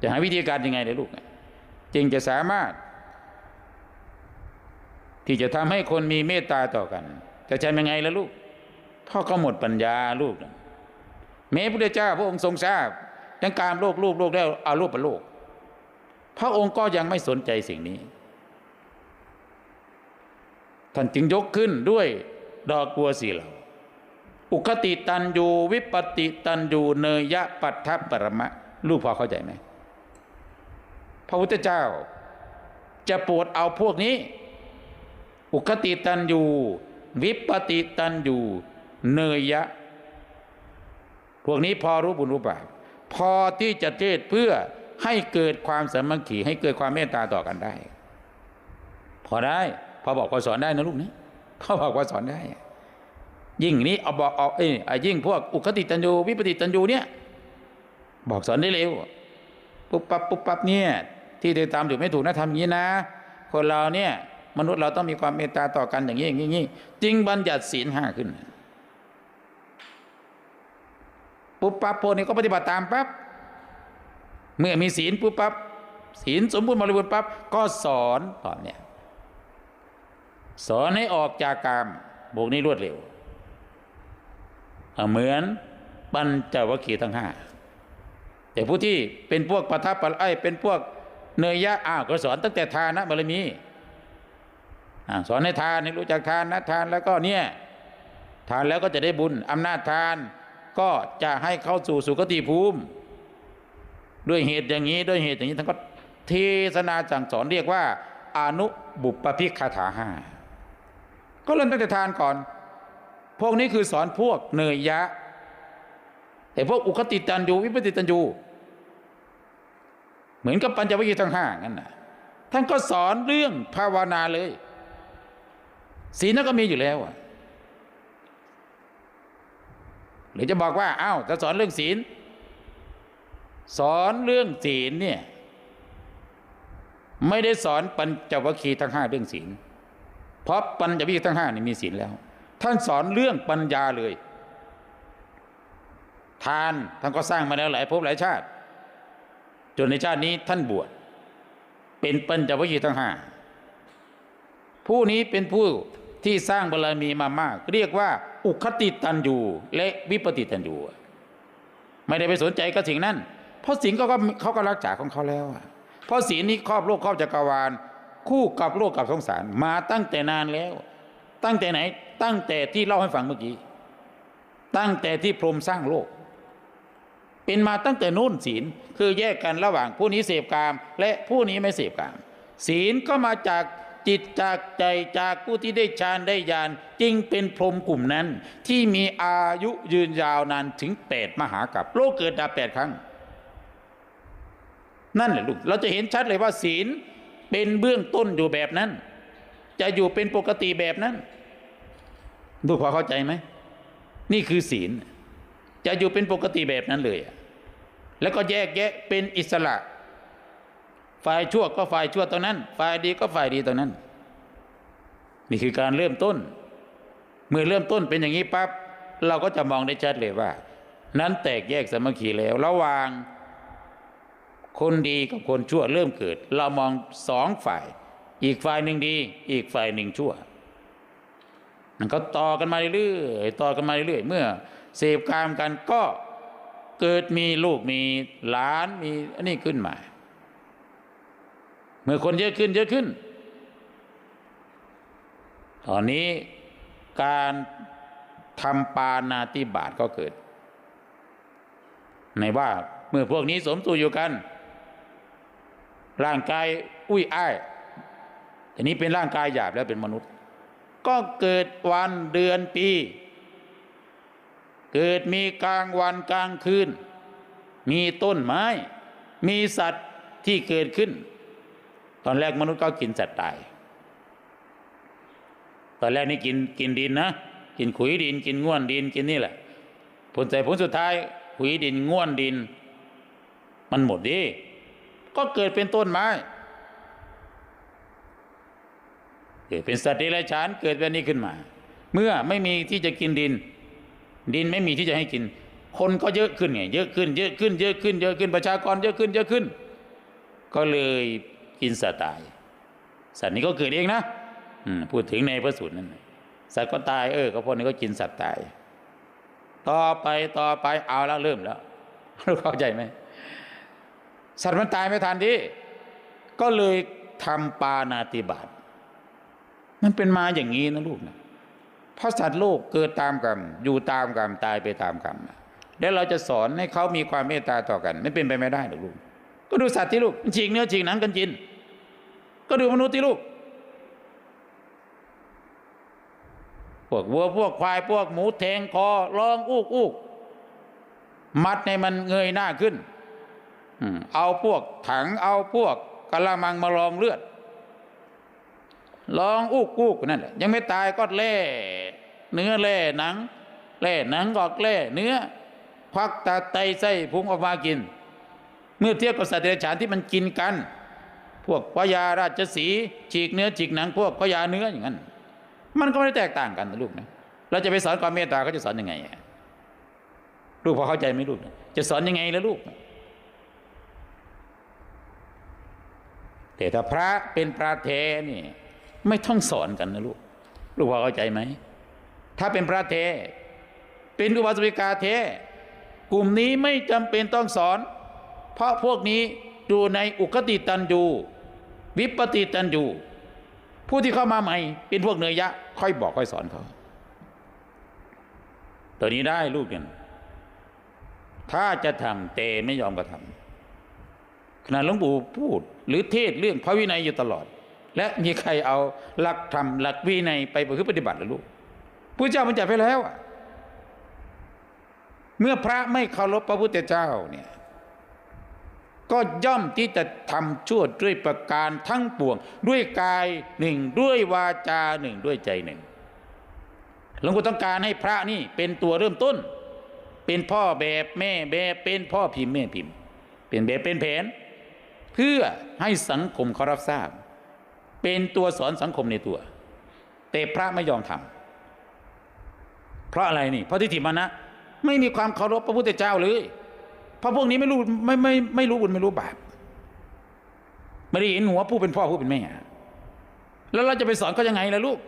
จะหาวิธีการยังไงเลยลูก จึงจะสามารถ ที่จะทำให้คนมีเมตตาต่อกัน จะทำยังไงล่ะลูก พ่อก็หมดปัญญาลูกนะแม้พระพุเจ้าพระองค์ทรงทราบยังการโลกรูปโลกแล้วเอารูปประโลก พระองค์ก็ยังไม่สนใจสิ่งนี้ ท่านจึงยกขึ้นด้วยดอกบัวสีเหล่าอุคติตันยูวิปติตันยูเนยยะปัทถปรมะ ลูกพอเข้าใจไหม พระพุทธเจ้า จะโปรดเอาพวกนี้ อุคติตันยูวิปติตันยูเนยยะ พวกนี้พอรู้บุญรู้บาปพอที่จะเทศเพื่อให้เกิดความสามัคคีให้เกิดความเมตตาต่อกันได้ พอได้พอบอกพอสอนได้นะลูกนะพอบอกพอสอนได้ ยิ่งนี้เอาบอกเอาเอ้ยไอ้ยิ่งพวกอุคติตันยูวิปติตันยูเนี่ย บอกสอนได้เร็วปุ๊บปั๊บปุ๊บปั๊บเนี่ย ที่เธอทำอยู่ไม่ถูกนะทำอย่างนี้นะ คนเราเนี่ยมนุษย์เราต้องมีความเมตตาต่อกันอย่างนี้อย่างนี้อย่างนี้จึงบัญญัติศีลห้าขึ้น ปุ๊บปั๊บพนี้ก็ปฏิบัติตามปั๊บเมื่อมีศีลปุ๊บปั๊บศีลสมบูรณ์บริบูรณ์ปั๊บก็สอนตอนเนี้ยสอนให้ออกจากกามพวกนี้รวดเร็วเหมือนปัญจวัคคีย์ทั้งห้าแต่ผู้ที่เป็นพวกปทัปปะไอเป็นพวก เนยยะอ้าวก็สอนตั้งแต่ทานนะบารมีอสอนให้ทานให้รู้จักทานนะทานแล้วก็เนี่ยทานแล้วก็จะได้บุญอำนาจทานก็จะให้เข้าสู่สุคติภูมิ ด้วยเหตุอย่างนี้ด้วยเหตุอย่างนี้ท่านก็เทศนาสั่งสอนเรียกว่าอนุบุปปพิกคาถาห้าก็เริ่มตั้งแต่ทานก่อน พวกนี้คือสอนพวกเนยยะแต่พวกอุคติตันยูวิปติตันยู เหมือนกับปัญจวัคคีย์ทั้งห้างั้นนะท่านก็สอนเรื่องภาวนาเลยศีลนั่นก็มีอยู่แล้วหรือจะบอกว่าอ้าวจะสอนเรื่องศีล สอนเรื่องศีลเนี่ยไม่ได้สอนปัญจวัคคีย์ทั้งห้าเรื่องศีลเพราะปัญจวัคคีย์ทั้งห้านี่มีศีลแล้ว ท่านสอนเรื่องปัญญาเลย ทานท่านก็สร้างมาแล้วหลายภพหลายชาติ จนในชาตินี้ท่านบวชเป็นปัญจวัคคีย์ทั้งห้าผู้นี้เป็นผู้ที่สร้างบารมีมามาก เรียกว่า อุคติตันยูและวิปติตันยูไม่ได้ไปสนใจกับสิ่งนั้น เพราะสิ่งก็ก็เขาก็รักษาของเขาแล้วเพราะศีลนี้ครอบโลกครอบจักรวาล คู่กับโลกกับสงสารมาตั้งแต่นานแล้ว ตั้งแต่ไหน ตั้งแต่ที่เล่าให้ฟังเมื่อกี้ ตั้งแต่ที่พรหมสร้างโลก เป็นมาตั้งแต่นู้นศีลคือแยกกันระหว่างผู้นี้เสพกาม และผู้นี้ไม่เสพกาม ศีลก็มาจากจิตจากใจจากผู้ที่ได้ฌานได้ญาณจึงเป็นพรหมกลุ่มนั้น ที่มีอายุยืนยาวนานถึงแปดมหากับโลกเกิดดับแปดครั้ง นั่นแหละลูกเราจะเห็นชัดเลยว่าศีลเป็นเบื้องต้นอยู่แบบนั้น จะอยู่เป็นปกติแบบนั้นลูกพอเข้าใจไหมนี่คือศีล จะอยู่เป็นปกติแบบนั้นเลยอะ แล้วก็แยกแยะเป็นอิสระ ฝ่ายชั่วก็ฝ่ายชั่วตรงนั้น ฝ่ายดีก็ฝ่ายดีตรงนั้น นี่คือการเริ่มต้น เมื่อเริ่มต้นเป็นอย่างนี้ปั๊บเราก็จะมองได้ชัดเลยว่า นั้นแตกแยกสามัคคีแล้ว ระหว่างคนดีกับคนชั่วเริ่มเกิด เรามองสองฝ่าย อีกฝ่ายหนึ่งดี อีกฝ่ายหนึ่งชั่ว มันก็ต่อกันมาเรื่อยๆต่อกันมาเรื่อยๆเมื่อเสพกามกันก็ เกิดมีลูกมีหลานมีอันนี้ขึ้นมา เมื่อคนเยอะขึ้นเยอะขึ้น ตอนนี้การทำปานาติบาตก็เกิด ในว่าเมื่อพวกนี้สมตัวอยู่กัน ร่างกายอุ้ยอ้ายทีนี้เป็นร่างกายหยาบแล้วเป็นมนุษย์ ก็เกิดวันเดือนปี เกิดมีกลางวันกลางคืน มีต้นไม้ มีสัตว์ที่เกิดขึ้น ตอนแรกมนุษย์ก็กินสัตว์ตาย ตอนแรกนี่กินกินดินนะ กินขุยดิน กินง่วนดินกินนี่แหละ ผลแต่ผลสุดท้ายขุยดินง่วนดิน มันหมดดิก็เกิดเป็นต้นไม้เกิดเป็นสัตว์เดรัจฉานเกิดแบบนี้ขึ้นมา เมื่อไม่มีที่จะกินดิน ดินไม่มีที่จะให้กิน คนก็เยอะขึ้นไงเยอะขึ้น เยอะขึ้น เยอะขึ้น เยอะขึ้นประชากรเยอะขึ้น เยอะขึ้น ก็เลยกินสัตว์ตาย สัตว์นี้ก็เกิดเองนะพูดถึงในพระสูตรนั้นสัตว์ก็ตายเออก็พวกนี้ก็กินสัตว์ตาย ต่อไปต่อไปเอาแล้วเริ่มแล้วรู้เข้าใจไหมสัตว์มันตายไม่ทันที่ก็เลยทำปานาติบาตมันเป็นมาอย่างนี้นะลูกนะ เพราะสัตว์โลกเกิดตามกรรม อยู่ตามกรรมตายไปตามกรรมแล้วเราจะสอนให้เขามีความเมตตาต่อกัน ไม่เป็นไปไม่ได้หรอกลูกก็ดูสัตว์ที่ลูกมันฉีกเนื้อฉีกหนังกันกิน ก็ดูมนุษย์ที่ลูกพวกวัวพวกควายพวกหมูแทงคอร้องอูกอูกมัดในมันเงยหน้าขึ้นเอาพวกถังเอาพวกกะละมังมาลองเลือดลองอูกอูกนั่นแหละยังไม่ตายก็แล่ เนื้อแล่หนังแล่หนังก็แล่เนื้อควักตาไตไส้พุงออกมากิน เมื่อเทียบกับสัตว์เดรัจฉานที่มันกินกัน พวกพญาราชสีฉีกเนื้อฉีกหนัง พวกพญาเนื้ออย่างนั้น มันก็ไม่ได้แตกต่างกันนะลูกนะเราจะไปสอนความเมตตาเขาจะสอนยังไงลูกพอเข้าใจไหมลูก จะสอนยังไงแล้วลูก แต่ถ้าพระเป็นพระเทนี่ ไม่ต้องสอนกันนะลูก ลูกพอเข้าใจไหม ถ้าเป็นพระเท เป็นอุบาสิกาเท กลุ่มนี้ไม่จำเป็นต้องสอน เพราะพวกนี้อยู่ในอุคติตันยูวิปติตันยูผู้ที่เข้ามาใหม่ เป็นพวกเนยยะ ค่อยบอกค่อยสอนเขาตัวนี้ได้ลูกเนี่ยถ้าจะทำแต่ไม่ยอมกระทำขณะหลวงปู่พูด หรือเทศเรื่องพระวินัยอยู่ตลอด และมีใครเอาหลักธรรมหลักวินัยไปประพฤติปฏิบัติหรือลูก พระเจ้ามันจัดไปแล้ว เมื่อพระไม่เคารพพระพุทธเจ้าเนี่ยก็ย่อมที่จะทำชั่วด้วยประการทั้งปวง ด้วยกายหนึ่งด้วยวาจาหนึ่งด้วยใจหนึ่งหลวงปู่ต้องการให้พระนี่เป็นตัวเริ่มต้น เป็นพ่อแบบแม่แบบเป็นพ่อพิมพ์แม่พิมพ์ เป็นแบบเป็นแผน เพื่อให้สังคมเขารับทราบ เป็นตัวสอนสังคมในตัว แต่พระไม่ยอมทำ เพราะอะไรนี่ เพราะทิฏฐิมานะ ไม่มีความเคารพพระพุทธเจ้าเลยเพราะพวกนี้ไม่รู้ไม่ไม่ไม่รู้บุญไม่รู้บาปไม่ได้เห็นหัวผู้เป็นพ่อผู้เป็นแม่แล้วเราจะไปสอนเขายังไงล่ะลูก